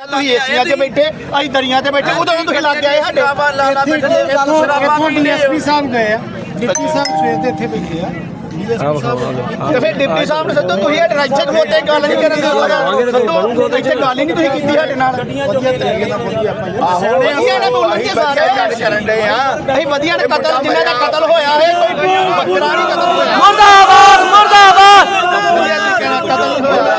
ਤੁਸੀਂ ਏਸੀਆਂ 'ਚ ਬੈਠੇ ਅਸੀਂ ਦਰੀਆਂ ਤੇ ਬੈਠੇ ਉਦੋਂ ਤੁਸੀਂ ਲੱਗ ਗਏ ਸਾਡੇ। ਇੱਥੋਂ ਇੱਥੋਂ ਡੀਐਸਪੀ ਸਾਹਿਬ ਗਏ ਆ। ਡਿਪਟੀ ਸਾਹਿਬ ਸਵੇਰ ਦੇ ਇੱਥੇ ਬੈਠੇ ਆ। ਤੇ ਫਿਰ ਡਿਪਟੀ ਸਾਹਿਬ ਨੇ ਸੱਦੋ ਤੁਸੀਂ ਸਾਡੇ ਨਾਲ ਇੱਥੇ ਖਲੋਤੇ ਗੱਲ ਨਹੀਂ ਕਰਨ ਦੀ ਸੱਦੋ ਇੱਥੇ ਗੱਲ ਹੀ ਨਹੀਂ ਤੁਸੀਂ ਕੀਤੀ ਸਾਡੇ ਨਾਲ। ਵਧੀਆ ਤਰੀਕੇ ਨਾਲ ਬੋਲੀ ਆਪਾਂ ਆਹੋ ਵਧੀਆ ਨੇ ਬੋਲਣਗੇ ਸਾਰੇ। ਗੱਲ ਕਰਨ ਦੇ ਆ। ਅਸੀਂ ਵਧੀਆ ਨੇ ਕਤਲ ਜਿਨ੍ਹਾਂ ਦਾ ਕਤਲ ਹੋਇਆ ਹੈ ਕੋਈ ਬੱਕਰਾ ਨਹੀਂ ਕਤਲ ਹੋਇਆ। ਮੁਰਦਾਬਾਦ ਮੁਰਦਾਬਾਦ। ਵਧੀਆ ਤਰੀਕੇ ਨਾਲ ਕਤਲ ਹੋਇਆ।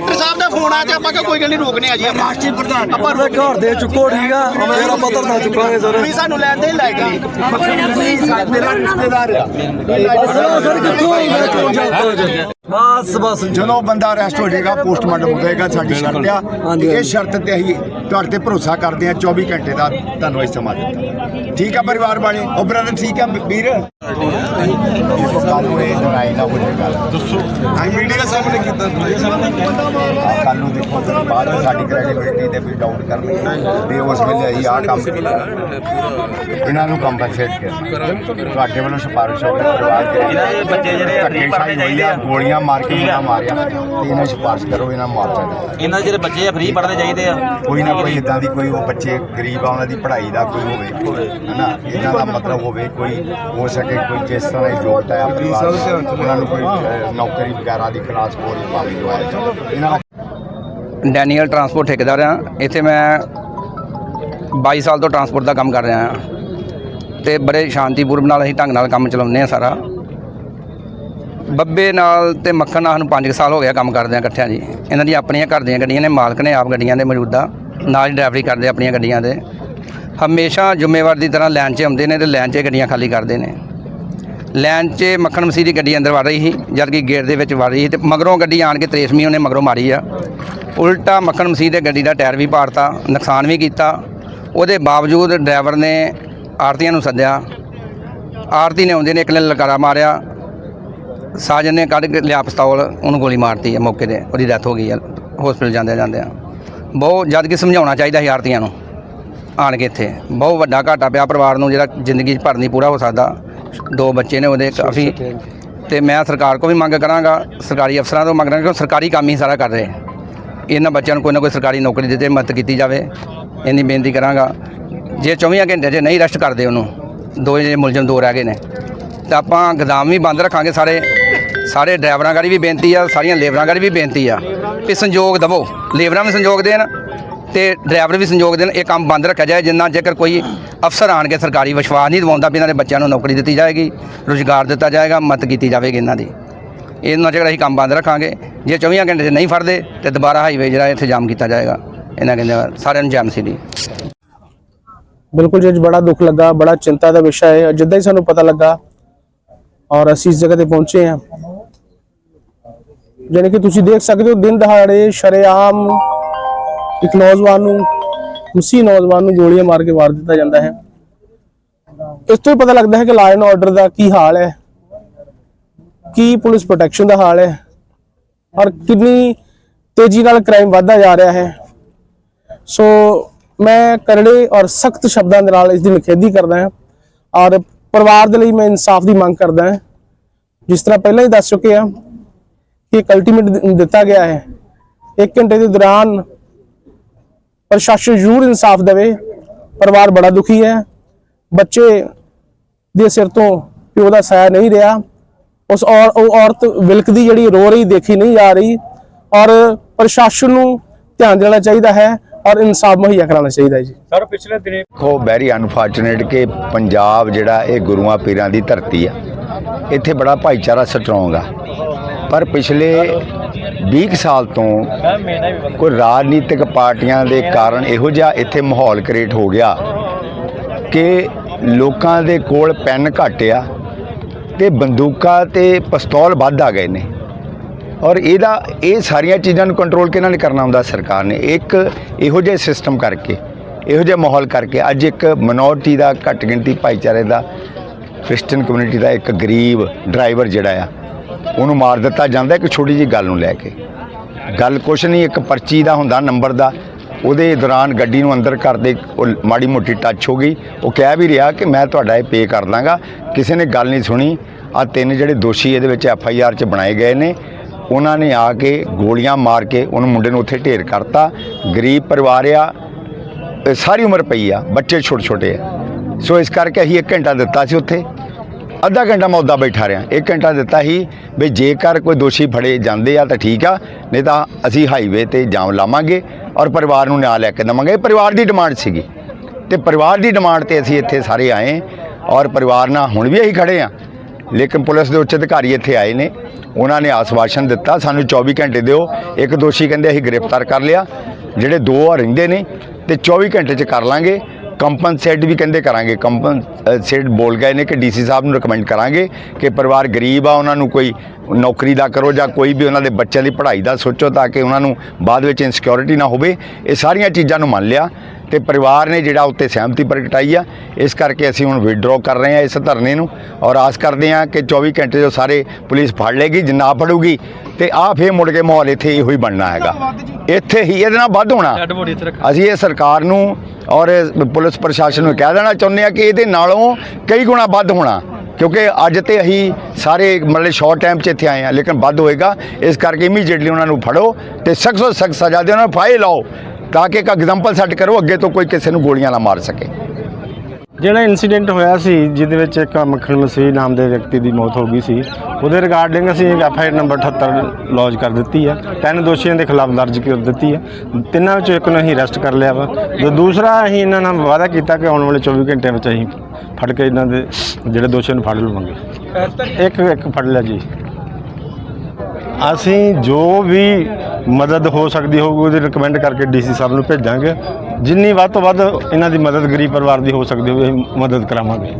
ਇੰਸਪੈਕਟਰ ਸਾਹਿਬ ਦਾ ਫੋਨ ਆ ਤੇ ਆਪਾਂ ਕਿਹਾ ਕੋਈ ਗੱਲ ਨਹੀਂ ਰੋਕਨੇ ਆ ਜੀ ਮਾਸਟਰ ਪ੍ਰਧਾਨ ਆਪਾਂ ਆਪਣੇ ਘਰ ਦੇ ਚੁੱਕੋ ਠੀਕ ਆ? ਮੇਰਾ ਪੱਤਰ ਨਾ ਚੁੱਕਾਂਗੇ ਸਰ। ਤੁਸੀਂ ਸਾਨੂੰ ਲੈਣ ਦੇ ਹੀ ਲੈ ਗਏ ਮੇਰਾ ਰਿਸ਼ਤੇਦਾਰ ਆ। ਸਰ ਕਿੱਥੋਂ ਮੈਂ ਕਿਉਂ ਜਾਂਦਾ ਬਸ ਬਸ। ਜਦੋਂ ਬੰਦਾ ਅਰੈਸਟ ਹੋ ਜਾਏਗਾ ਪੋਸਟਮਾਰਟਮ ਹੋਵੇਗਾ ਸਾਡੀ ਸ਼ਰਤ ਆ। ਇਹ। ਸ਼ਰਤ ਤੇ ਅਸੀਂ ਤੁਹਾਡੇ ਤੇ ਭਰੋਸਾ ਕਰਦੇ ਆ 24 ਘੰਟੇ ਦਾ ਤੁਹਾਨੂੰ ਅਸੀਂ ਸਮਾਂ ਦਿੱਤਾ। ਠੀਕ ਆ ਪਰਿਵਾਰ ਵਾਲੇ? ਉਹ ਬ੍ਰਦਰ ਠੀਕ ਆ ਵੀਰ? ਕੱਲ ਨੂੰ ਇਹ ਲੜਾਈ ਨਾ ਹੋ ਜਾਏਗਾ ਦੱਸੋ। ਅਸੀਂ ਮੀਡੀਆ ਸਾਹਮਣੇ ਕੀਤਾ ਕੱਲ ਨੂੰ ਦੇਖੋ ਬਾਅਦ ਵਿੱਚ ਸਾਡੀ ਕ੍ਰੈਡੀਬਿਲਿਟੀ ਤੇ ਵੀ ਡਾਊਨ ਕਰਨੀ ਵੀ ਉਸ ਵੇਲੇ ਅਸੀਂ ਆਹ ਕੰਮ ਕੀਤਾ ਇਹਨਾਂ ਨੂੰ ਕੰਪਨਸੇਟ ਕਰਨਾ ਤੁਹਾਡੇ ਵੱਲੋਂ ਸਿਫਾਰਿਸ਼ ਹੋਵੇ ਪਰਿਵਾਰ ਦੇ ਬੱਚੇ ਜਿਹੜੇ ਧੱਕੇ ਸ਼ਾਹੀ ਹੋਈ ਆ, ਚਾਹੀਦੇ ਗੋਲੀਆਂ ਮਾਰ ਕੇ ਮੁੰਡਾ ਮਾਰਿਆ ਤੇ ਇਹਨਾਂ ਸਿਫਾਰਿਸ਼ ਕਰੋ ਇਹਨਾਂ ਮੁਆਵਜ਼ਾ ਦਿਓ ਇਹਨਾਂ ਦੇ ਜਿਹੜੇ ਬੱਚੇ ਆ ਫ੍ਰੀ ਪੜ੍ਹਨੇ ਚਾਹੀਦੇ ਆ। ਕੋਈ ਨਾ ਕੋਈ ਇਦਾਂ ਦੀ ਕੋਈ ਉਹ ਬੱਚੇ ਗਰੀਬ ਆ ਉਹਨਾਂ ਦੀ ਪੜ੍ਹਾਈ ਦਾ ਕੋਈ ਹੋਵੇ ਹਨਾ? ਇਹਨਾਂ ਦਾ ਮਤਲਬ ਹੋਵੇ ਕੋਈ ਹੋ ਸਕੇ ਕੋਈ ਜਿਸ ਤਰ੍ਹਾਂ ਦੀ ਯੋਗਤਾ ਹੈ ਪਰਿਵਾਰ ਉਹਨਾਂ ਨੂੰ ਕੋਈ ਅਹ, ਨੌਕਰੀ ਵਗੈਰਾ ਦੀ ਕਲਾਸ ਹੋਰ ਪਾਵੇ ਦਵਾਇਆ ਜਾਵੇ। ਇਹਨਾਂ ਦਾ ਡੈਨੀਅਲ ਟਰਾਂਸਪੋਰਟ ਠੇਕੇਦਾਰ ਆ ਇੱਥੇ ਮੈਂ 22 ਸਾਲ ਤੋਂ ਟਰਾਂਸਪੋਰਟ ਦਾ ਕੰਮ ਕਰ ਰਿਹਾ ਹਾਂ। ਤੇ ਬੜੇ ਸ਼ਾਂਤੀਪੂਰਵ ਨਾਲ ਅਸੀਂ ਢੰਗ ਨਾਲ ਕੰਮ ਚਲਾਉਂਦੇ ਆ ਸਾਰਾ। ਬੱਬੇ ਨਾਲ ਤੇ ਮੱਖਣ ਨਾਲ ਸਾਨੂੰ 5 ਸਾਲ ਹੋ ਗਿਆ ਕੰਮ ਕਰਦੇ ਆ ਇਕੱਠਿਆਂ ਜੀ। ਇਹਨਾਂ ਦੀਆਂ ਆਪਣੀਆਂ ਘਰ ਦੀਆਂ ਗੱਡੀਆਂ ਨੇ, ਮਾਲਕ ਨੇ ਆਪ ਗੱਡੀਆਂ ਦੇ ਮੌਜੂਦਾ। ਨਾਲ ਹੀ ਡਰਾਈਵਰੀ ਕਰਦੇ ਆਪਣੀਆਂ ਗੱਡੀਆਂ ਦੇ। ਹਮੇਸ਼ਾ ਜ਼ਿੰਮੇਵਾਰ ਦੀ ਤਰ੍ਹਾਂ ਲਾਈਨ 'ਚ ਆਉਂਦੇ ਨੇ ਤੇ ਲਾਈਨ 'ਚ ਗੱਡੀਆਂ ਖਾਲੀ ਕਰਦੇ ਨੇ। ਲਾਈਨ 'ਚ ਮੱਖਣ ਮਸੀਹ ਦੀ ਗੱਡੀ ਅੰਦਰ ਵੜ ਰਹੀ ਸੀ, ਜਦ ਕਿ ਗੇਟ ਦੇ ਵਿੱਚ ਵੜ ਰਹੀ ਸੀ ਤੇ ਮਗਰੋਂ ਗੱਡੀ ਆਣ ਕੇ ਤਰੇਸਮੀ ਉਹਨੇ ਮਗਰੋਂ ਮਾਰੀ ਆ। ਉਲਟਾ ਮੱਖਣ ਮਸੀਹ ਦੇ ਗੱਡੀ ਦਾ ਟਾਇਰ ਵੀ ਪਾੜਤਾ, ਨੁਕਸਾਨ ਵੀ ਕੀਤਾ। ਉਹਦੇ ਬਾਵਜੂਦ ਡਰਾਈਵਰ ਨੇ ਆਰਤੀਆਂ ਨੂੰ ਸੱਦਿਆ। ਆਰਤੀ ਨੇ ਆਉਂਦੇ ਨੇ, ਇੱਕ ਨੇ ਲਲਕਾਰਾ ਮਾਰਿਆ। ਸਾਜਨ ਨੇ ਕੱਢ ਕੇ ਲਿਆ ਪਿਸਤੌਲ ਉਹਨੂੰ ਗੋਲੀ ਮਾਰਤੀ ਹੈ ਮੌਕੇ ਤੇ ਉਹਦੀ ਡੈਥ ਹੋ ਗਈ ਹੈ ਹਸਪੀਟਲ ਜਾਂਦੇ ਜਾਂਦੇ ਆ ਬਹੁਤ ਜਦ ਕਿ ਸਮਝਾਉਣਾ ਚਾਹੀਦਾ ਸੀ ਆਰਤੀਆਂ ਨੂੰ ਆਣ ਕੇ ਇੱਥੇ। ਬਹੁਤ ਵੱਡਾ ਘਾਟਾ ਪਿਆ ਪਰਿਵਾਰ ਨੂੰ ਜਿਹੜਾ ਜ਼ਿੰਦਗੀ 'ਚ ਭਰ ਨਹੀਂ ਪੂਰਾ ਹੋ ਸਕਦਾ। ਦੋ ਬੱਚੇ ਨੇ ਉਹਦੇ ਕਾਫੀ। ਤੇ ਮੈਂ ਸਰਕਾਰ ਕੋਲ ਵੀ ਮੰਗ ਕਰਾਂਗਾ ਸਰਕਾਰੀ ਅਫਸਰਾਂ ਤੋਂ ਮੰਗ ਕਰਾਂਗਾ ਕਿ ਸਰਕਾਰੀ ਕੰਮ ਹੀ ਸਾਰਾ ਕਰ ਰਹੇ। ਇਹਨਾਂ ਬੱਚਿਆਂ ਨੂੰ ਕੋਈ ਨਾ ਕੋਈ ਸਰਕਾਰੀ ਨੌਕਰੀ ਦਿੱਤੇ ਮਦਦ ਕੀਤੀ ਜਾਵੇ। ਇੰਨੀ ਬੇਨਤੀ ਕਰਾਂਗਾ। ਜੇ 24 ਘੰਟੇ 'ਚ ਨਹੀਂ ਅਰੈਸਟ ਕਰਦੇ ਉਹਨੂੰ ਦੋ ਜਿਹੜੇ ਮੁਲਜ਼ਮ ਦੋ ਰਹਿ ਗਏ ਨੇ। ਤਾਂ ਆਪਾਂ ਗਦਾਮ ਵੀ ਬੰਦ ਰੱਖਾਂਗੇ ਸਾਰੇ। ਸਾਰੇ ਡਰਾਈਵਰਾਂ ਗਾੜੀ ਵੀ ਬੇਨਤੀ ਆ, ਸਾਰੀਆਂ ਲੇਬਰਾਂ ਗਾੜੀ ਵੀ ਬੇਨਤੀ ਆ ਕਿ ਸੰਯੋਗ ਦਵੋ। ਲੇਬਰਾਂ ਵੀ ਸੰਯੋਗ ਦੇਣ ਤੇ ਡਰਾਈਵਰ ਵੀ ਸੰਯੋਗ ਦੇਣ। ਇਹ ਕੰਮ ਬੰਦ ਰੱਖਿਆ ਜਾਏ, ਜਿੰਨਾ ਜੇਕਰ ਕੋਈ ਅਫਸਰ ਆਣ ਕੇ ਸਰਕਾਰੀ ਵਿਸ਼ਵਾਸ ਨਹੀਂ ਦਿਵਾਉਂਦਾ ਵੀ ਇਹਨਾਂ ਦੇ ਬੱਚਿਆਂ ਨੂੰ ਨੌਕਰੀ ਦਿੱਤੀ ਜਾਏਗੀ, ਰੁਜ਼ਗਾਰ ਦਿੱਤਾ ਜਾਏਗਾ, ਮਦਦ ਕੀਤੀ ਜਾਵੇਗੀ ਇਹਨਾਂ ਦੀ। ਇਹਨਾਂ ਜਿਹੜਾ ਅਸੀਂ ਕੰਮ ਬੰਦ ਰੱਖਾਂਗੇ, ਜੇ 24 ਘੰਟੇ 'ਚ ਨਹੀਂ ਫੜਦੇ ਤੇ ਦੁਬਾਰਾ ਹਾਈਵੇ ਜਿਹੜਾ ਇੱਥੇ ਜਾਮ ਕੀਤਾ ਜਾਏਗਾ। ਇਹਨਾਂ ਕਹਿੰਦੇ ਸਾਰਿਆਂ ਨੂੰ ਜਾਮ ਸੀ ਦੀ। ਬਿਲਕੁਲ ਜੀ ਬੜਾ ਦੁੱਖ ਲੱਗਾ, ਬੜਾ ਚਿੰਤਾ ਦਾ ਵਿਸ਼ਾ ਹੈ। ਜਿੱਦਾਂ ਹੀ ਸਾਨੂੰ ਪਤਾ ਲੱਗਾ ਔਰ ਅਸੀਂ ਇਸ ਜਗ੍ਹਾ ਤੇ ਪਹੁੰਚੇ ਹਾਂ। ਜਾਣੀ ਕਿ ਤੁਸੀਂ ਦੇਖ ਸਕਦੇ ਹੋ ਦਿਨ ਦਹਾੜੇ ਸ਼ਰੇਆਮ ਇੱਕ ਨੌਜਵਾਨ ਨੂੰ, ਉਸੇ ਨੌਜਵਾਨ ਨੂੰ ਗੋਲੀਆਂ ਮਾਰ ਕੇ ਮਾਰ ਦਿੱਤਾ ਜਾਂਦਾ ਹੈ। ਇਸ ਤੋਂ ਹੀ ਪਤਾ ਲੱਗਦਾ ਹੈ ਕਿ ਲਾਅ ਐਂਡ ਆਰਡਰ ਦਾ ਕੀ ਹਾਲ ਹੈ। ਕੀ ਪੁਲਿਸ ਪ੍ਰੋਟੈਕਸ਼ਨ ਦਾ ਹਾਲ ਹੈ। ਔਰ ਕਿੰਨੀ ਤੇਜ਼ੀ ਨਾਲ ਕ੍ਰਾਈਮ ਵਧਦਾ ਜਾ ਰਿਹਾ ਹੈ। ਸੋ ਮੈਂ ਕਰੜੇ ਔਰ ਸਖਤ ਸ਼ਬਦਾਂ ਦੇ ਨਾਲ ਇਸ ਦੀ ਨਿਖੇਧੀ ਕਰਦਾ ਹਾਂ। ਔਰ ਪਰਿਵਾਰ ਦੇ ਲਈ ਮੈਂ ਇਨਸਾਫ ਦੀ ਮੰਗ ਕਰਦਾ ਹਾਂ। ਜਿਸ ਤਰ੍ਹਾਂ ਪਹਿਲਾਂ ਹੀ ਦੱਸ ਚੁੱਕੇ ਆ ਕਿ ਇੱਕ ਅਲਟੀਮੇਟ ਦਿੱਤਾ ਗਿਆ ਹੈ। 1 ਘੰਟੇ ਦੇ ਦੌਰਾਨ ਪ੍ਰਸ਼ਾਸਨ ਜ਼ਰੂਰ ਇਨਸਾਫ ਦੇਵੇ। ਪਰਿਵਾਰ ਬੜਾ ਦੁਖੀ ਹੈ। ਬੱਚੇ ਦੇ ਸਿਰ ਤੋਂ ਪਿਓ ਦਾ ਸਾਇਆ ਨਹੀਂ ਰਿਹਾ। ਉਸ ਔਰ ਉਹ ਔਰਤ ਵਿਲਕਦੀ ਜਿਹੜੀ ਰੋ ਰਹੀ ਦੇਖੀ ਨਹੀਂ ਜਾ ਰਹੀ। ਔਰ ਪ੍ਰਸ਼ਾਸਨ ਨੂੰ ਧਿਆਨ ਦੇਣਾ ਚਾਹੀਦਾ ਹੈ ਔਰ ਇਨਸਾਫ ਮੁਹੱਈਆ ਕਰਾਉਣਾ ਚਾਹੀਦਾ ਹੈ ਜੀ। ਦੇਖੋ ਵੈਰੀ ਅਨਫੋਰਚੂਨੇਟ ਕਿ ਪੰਜਾਬ ਜਿਹੜਾ ਇਹ ਗੁਰੂਆਂ ਪੀਰਾਂ ਦੀ ਧਰਤੀ ਆ ਇੱਥੇ ਬੜਾ ਭਾਈਚਾਰਾ ਸਟਰੋਂਗ ਆ। ਪਰ ਪਿਛਲੇ 20 ਕੁ ਸਾਲ ਤੋਂ ਕੋਈ ਰਾਜਨੀਤਿਕ ਪਾਰਟੀਆਂ ਦੇ ਕਾਰਨ ਇਹੋ ਜਿਹਾ ਇੱਥੇ ਮਾਹੌਲ ਕ੍ਰੀਏਟ ਹੋ ਗਿਆ ਕਿ ਲੋਕਾਂ ਦੇ ਕੋਲ ਪੈਨ ਘੱਟ ਆ ਤੇ ਬੰਦੂਕਾਂ ਤੇ ਪਿਸਤੌਲ ਵੱਧ ਆ ਗਏ ਨੇ। ਔਰ ਇਹਦਾ ਇਹ ਸਾਰੀਆਂ ਚੀਜ਼ਾਂ ਨੂੰ ਕੰਟਰੋਲ ਕਿਹਨਾਂ ਨੇ ਕਰਨਾ ਹੁੰਦਾ? ਸਰਕਾਰ ਨੇ। ਇੱਕ ਇਹੋ ਜਿਹੇ ਸਿਸਟਮ ਕਰਕੇ, ਇਹੋ ਜਿਹੇ ਮਾਹੌਲ ਕਰਕੇ ਅੱਜ ਇੱਕ ਮਿਨੋਰਟੀ ਦਾ ਘੱਟ ਗਿਣਤੀ ਭਾਈਚਾਰੇ ਦਾ ਕ੍ਰਿਸਚੀਅਨ ਕਮਿਊਨਿਟੀ ਦਾ ਇੱਕ ਗਰੀਬ ਡਰਾਈਵਰ ਜਿਹੜਾ ਆ ਉਹਨੂੰ ਮਾਰ ਦਿੱਤਾ ਜਾਂਦਾ ਇੱਕ ਛੋਟੀ ਜੀ ਗੱਲ ਨੂੰ ਲੈ ਕੇ। ਗੱਲ ਕੁਛ ਨਹੀਂ, ਇੱਕ ਪਰਚੀ ਦਾ ਹੁੰਦਾ, ਨੰਬਰ ਦਾ। ਉਹਦੇ ਦੌਰਾਨ ਗੱਡੀ ਨੂੰ ਅੰਦਰ ਕਰਦੇ ਉਹ ਮਾੜੀ ਮੋਟੀ ਟੱਚ ਹੋ ਗਈ। ਉਹ ਕਹਿ ਵੀ ਰਿਹਾ ਕਿ ਮੈਂ ਤੁਹਾਡਾ ਇਹ ਪੇ ਕਰ ਦਾਂਗਾ। ਕਿਸੇ ਨੇ ਗੱਲ ਨਹੀਂ ਸੁਣੀ। ਆ ਤਿੰਨ ਜਿਹੜੇ ਦੋਸ਼ੀ ਇਹਦੇ ਵਿੱਚ ਐਫ ਆਈ ਆਰ 'ਚ ਬਣਾਏ ਗਏ ਨੇ। ਉਹਨਾਂ ਨੇ ਆ ਕੇ ਗੋਲੀਆਂ ਮਾਰ ਕੇ ਉਹਨੂੰ ਮੁੰਡੇ ਨੂੰ ਉੱਥੇ ਢੇਰ ਕਰਤਾ। ਗਰੀਬ ਪਰਿਵਾਰ ਆ। ਸਾਰੀ ਉਮਰ ਪਈ ਆ। ਬੱਚੇ ਛੋਟੇ ਛੋਟੇ ਆ। ਸੋ ਇਸ ਕਰਕੇ ਅਸੀਂ 1 ਘੰਟਾ ਦਿੱਤਾ ਸੀ ਉੱਥੇ। ਅੱਧਾ ਘੰਟਾ ਮੈਂ ਉੱਦਾਂ ਬੈਠਾ ਰਿਹਾ। 1 ਘੰਟਾ ਦਿੱਤਾ ਸੀ ਵੀ ਜੇਕਰ ਕੋਈ ਦੋਸ਼ੀ ਫੜੇ ਜਾਂਦੇ ਆ ਤਾਂ ਠੀਕ ਆ, ਨਹੀਂ ਤਾਂ ਅਸੀਂ ਹਾਈਵੇ ਤੇ ਜਾਮ ਲਾਵਾਂਗੇ ਔਰ ਪਰਿਵਾਰ ਨੂੰ ਨਿਆਂ ਲੈ ਕੇ ਦੇਵਾਂਗੇ। ਇਹ ਪਰਿਵਾਰ ਦੀ ਡਿਮਾਂਡ ਸੀਗੀ। ਤੇ ਪਰਿਵਾਰ ਦੀ ਡਿਮਾਂਡ ਤੇ ਅਸੀਂ ਇੱਥੇ ਸਾਰੇ ਆਏ ਔਰ ਪਰਿਵਾਰ ਨਾਲ ਹੁਣ ਵੀ ਅਸੀਂ ਖੜੇ ਆ। ਲੇਕਿਨ ਪੁਲਿਸ ਦੇ ਉੱਚ ਅਧਿਕਾਰੀ ਇੱਥੇ ਆਏ ਨੇ। ਉਹਨਾਂ ਨੇ ਆਸਵਾਸ਼ਨ ਦਿੱਤਾ, ਸਾਨੂੰ 24 ਘੰਟੇ ਦਿਓ। ਇੱਕ ਦੋਸ਼ੀ ਕਹਿੰਦੇ ਅਸੀਂ ਗ੍ਰਿਫਤਾਰ ਕਰ ਲਿਆ। ਜਿਹੜੇ ਦੋ ਆ, ਰਹਿੰਦੇ ਨੇ। ਤੇ 24 ਘੰਟੇ ਚ ਕਰ ਲਾਂਗੇ। ਕੰਪਨਸੇਟ ਵੀ ਕਹਿੰਦੇ ਕਰਾਂਗੇ। ਕੰਪਨਸੇਟ ਬੋਲ ਗਏ ਨੇ ਕਿ ਡੀਸੀ ਸਾਹਿਬ ਨੂੰ ਰეკਮੈਂਡ ਕਰਾਂਗੇ ਕਿ ਪਰਿਵਾਰ ਗਰੀਬ ਆ, ਉਹਨਾਂ ਨੂੰ ਕੋਈ ਨੌਕਰੀ ਦਾ ਕਰੋ ਜਾਂ ਕੋਈ ਵੀ ਉਹਨਾਂ ਦੇ ਬੱਚਿਆਂ ਦੀ ਪੜ੍ਹਾਈ ਦਾ ਸੋਚੋ ਤਾਂ ਕਿ ਉਹਨਾਂ ਨੂੰ ਬਾਅਦ ਵਿੱਚ ਇਨਸਿਕਿਉਰਿਟੀ ਨਾ ਹੋਵੇ। ਇਹ ਸਾਰੀਆਂ ਚੀਜ਼ਾਂ ਨੂੰ ਮੰਨ ਲਿਆ ਤੇ ਪਰਿਵਾਰ ਨੇ ਜਿਹੜਾ ਉੱਤੇ ਸਹਿਮਤੀ ਪ੍ਰਗਟਾਈ ਆ, ਇਸ ਕਰਕੇ ਅਸੀਂ ਹੁਣ ਵਿਡਰਾਅ ਕਰ ਰਹੇ ਹਾਂ ਇਸ ਧਰਨੇ ਨੂੰ ਔਰ ਆਸ ਕਰਦੇ ਹਾਂ ਕਿ 24 ਘੰਟੇ ਜੋ ਸਾਰੇ ਪੁਲਿਸ ਫੜ ਲੇਗੀ ਜੇ ਨਾ ਫੜੂਗੀ ਤੇ ਆ ਫੇਰ ਮੁੜ ਕੇ ਮਾਹੌਲ ਇੱਥੇ ਇਹੋ ਹੀ ਬਣਨਾ ਹੈਗਾ। ਇੱਥੇ ਹੀ ਇਹਦੇ ਨਾਲ ਵੱਧ ਹੋਣਾ। ਅਸੀਂ ਇਹ ਸਰਕਾਰ ਨੂੰ ਔਰ ਪੁਲਿਸ ਪ੍ਰਸ਼ਾਸਨ ਨੂੰ ਕਹਿ ਦੇਣਾ ਚਾਹੁੰਦੇ ਆ ਕਿ ਇਹਦੇ ਨਾਲੋਂ ਕਈ ਗੁਣਾ ਵੱਧ ਹੋਣਾ। ਕਿਉਂਕਿ ਅੱਜ ਤੇ ਅਸੀਂ ਸਾਰੇ ਮਤਲਬ ਸ਼ਾਰਟ ਟਾਈਮ 'ਚ ਇੱਥੇ ਆਏ ਆ ਲੇਕਿਨ ਵੱਧ ਹੋਏਗਾ। ਇਸ ਕਰਕੇ ਇਮੀਡੀਏਟਲੀ ਉਹਨਾਂ ਨੂੰ ਫੜੋ ਤੇ ਸਖਤ ਸਖਤ ਸਜ਼ਾ ਦਿਓ ਉਹਨਾਂ ਨੂੰ ਫਾਹੇ ਲਾਓ ਤਾਂ ਕਿ ਇੱਕ ਐਗਜ਼ਾਮਪਲ ਸੈੱਟ ਕਰੋ ਅੱਗੇ ਤੋਂ ਕੋਈ ਕਿਸੇ ਨੂੰ ਗੋਲੀਆਂ ਨਾ ਮਾਰ ਸਕੇ। ਜਿਹੜਾ ਇਨਸੀਡੈਂਟ ਹੋਇਆ ਸੀ ਜਿਹਦੇ ਵਿੱਚ ਇੱਕ ਮੱਖਣ ਮਸੀਹ ਨਾਮ ਦੇ ਵਿਅਕਤੀ ਦੀ ਮੌਤ ਹੋ ਗਈ ਸੀ ਉਹਦੇ ਰਿਗਾਰਡਿੰਗ ਅਸੀਂ F I R number 78 lodge ਕਰ ਦਿੱਤੀ ਹੈ। ਤਿੰਨ ਦੋਸ਼ੀਆਂ ਦੇ ਖਿਲਾਫ ਦਰਜ ਕਰ ਦਿੱਤੀ ਹੈ। ਤਿੰਨਾਂ ਵਿੱਚੋਂ ਇੱਕ ਨੂੰ ਅਸੀਂ ਅਰੈਸਟ ਕਰ ਲਿਆ ਵਾ। ਤੇ ਦੂਸਰਾ ਅਸੀਂ ਇਹਨਾਂ ਨਾਲ ਵਾਅਦਾ ਕੀਤਾ ਕਿ ਆਉਣ ਵਾਲੇ 24 ਘੰਟਿਆਂ ਵਿੱਚ ਅਸੀਂ ਫੜ ਕੇ ਇਹਨਾਂ ਦੇ ਜਿਹੜੇ ਦੋਸ਼ੀਆਂ ਨੂੰ ਫੜ ਲਵਾਂਗੇ। ਇੱਕ ਇੱਕ ਫੜ ਲਿਆ ਜੀ। ਅਸੀਂ ਜੋ ਵੀ ਮਦਦ ਹੋ ਸਕਦੀ ਹੋਊਗੀ, ਉਹਦੀ ਰਿਕਮੈਂਡ ਕਰਕੇ ਡੀਸੀ ਸਾਹਿਬ ਨੂੰ ਭੇਜਾਂਗੇ। ਜਿੰਨੀ ਵੱਧ ਤੋਂ ਵੱਧ ਇਹਨਾਂ ਦੀ ਮਦਦ ਗਰੀਬ ਪਰਿਵਾਰ ਦੀ ਹੋ ਸਕਦੀ ਹੋਵੇ ਮਦਦ ਕਰਾਵਾਂਗੇ।